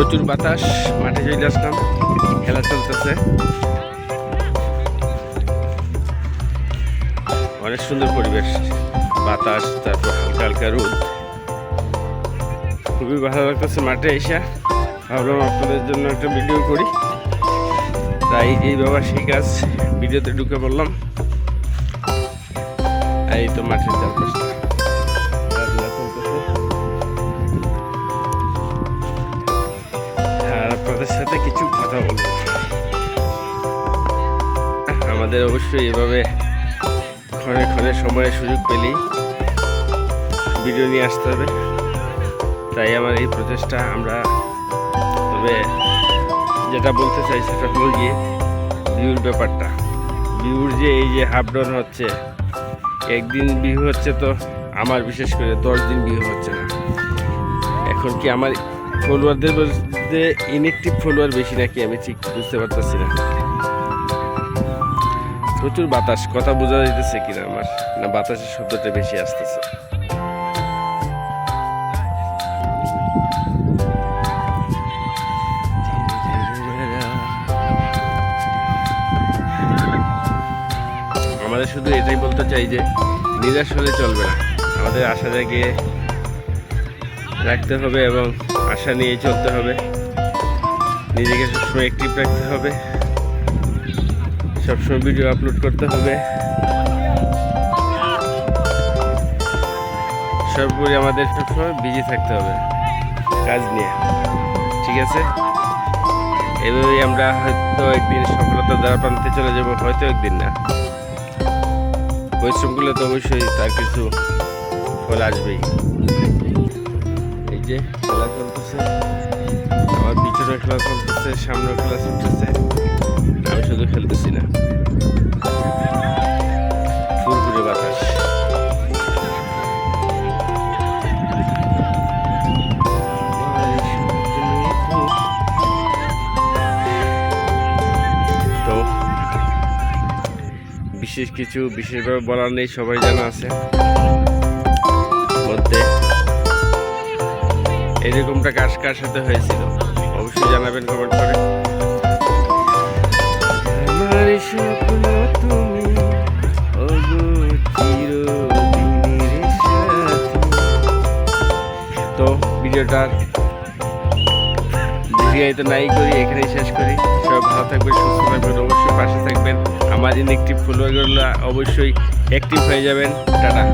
প্রচুর বাতাস, মাঠে চলে আসলাম, খেলা চলতেছে। অনেক সুন্দর পরিবেশ, বাতাস, তারপর হালকা হালকা রোদ। খুবই ভালো লাগতেছে মাঠে এসে। ভাবলাম আপনাদের জন্য একটা ভিডিও করি। তাই এই বাবা সেই কাজ। ভিডিওতে ঢুকে পড়লাম। এই তো মাঠের চারপাশটা। বলব আমাদের অবশ্যই এভাবে ক্ষণে ক্ষণে সময়ে সুযোগ পেলেই ভিডিও নিয়ে আসতে হবে। তাই আমার এই প্রচেষ্টা আমরা তবে যেটা বলতে চাই সেটা হলো গিয়ে ভিউর ব্যাপারটা। ভিউর যে এই যে হাফ ডাউন হচ্ছে, একদিন বিহু হচ্ছে তো আমার বিশেষ করে দশ দিন বিহু হচ্ছে না। এখন কি আমার ফলোয়ারদের মধ্যে ইনএক্টিভ ফলোয়ার বেশি নাকি আমি ঠিক বুঝতে পারতেছি না। প্রচুর বাতাস, কথা বোঝা যাইতেছে কিনা আমার, না বাতাসের শব্দটা বেশি আসতেছে। আমাদের শুধু এটাই বলতে চাই যে, নিরাশ হলে চলবে না। আমাদের আশা জাগিয়ে রাখতে হবে এবং আশা নিয়ে চলতে হবে। নিজেকে সবসময় অ্যাক্টিভ রাখতে হবে। সবসময় ভিডিও আপলোড করতে হবে। সর্বোপরি আমাদের সবসময় বিজি থাকতে হবে কাজ নিয়ে। ঠিক আছে? এভাবেই আমরা হয়তো একদিন সফলতার দ্বারা প্রান্তে চলে যাব, হয়তো একদিন না। পরিশ্রমগুলো তো অবশ্যই তার কিছু ফল আসবেই। যে খেলা চলতেছে আমার পিছনে খেলা চলতেছে সামনে খেলা চলতেছে। আমি শুধু খেলতেছি না। ফুরফুরে বাতাস। বিশেষ কিছু বিশেষভাবে বলার নেই, সবাই জানা আছে। মধ্যে এরকমটা কার কার সাথে হয়েছিল? অবশ্যই জানাবেন কমেন্ট করে। আমার স্বপ্ন তুমি। তো ভিডিওটার ভিডিওতে নাই করি এখানেই শেষ করি। সবাই ভালো থাকবেন সুস্থ থাকবেন অবশ্যই পাশে থাকবেন। আমার ইনএক্টিভ ফলোয়ারগুলো অবশ্যই অ্যাক্টিভ হয়ে যাবেন। টাটা।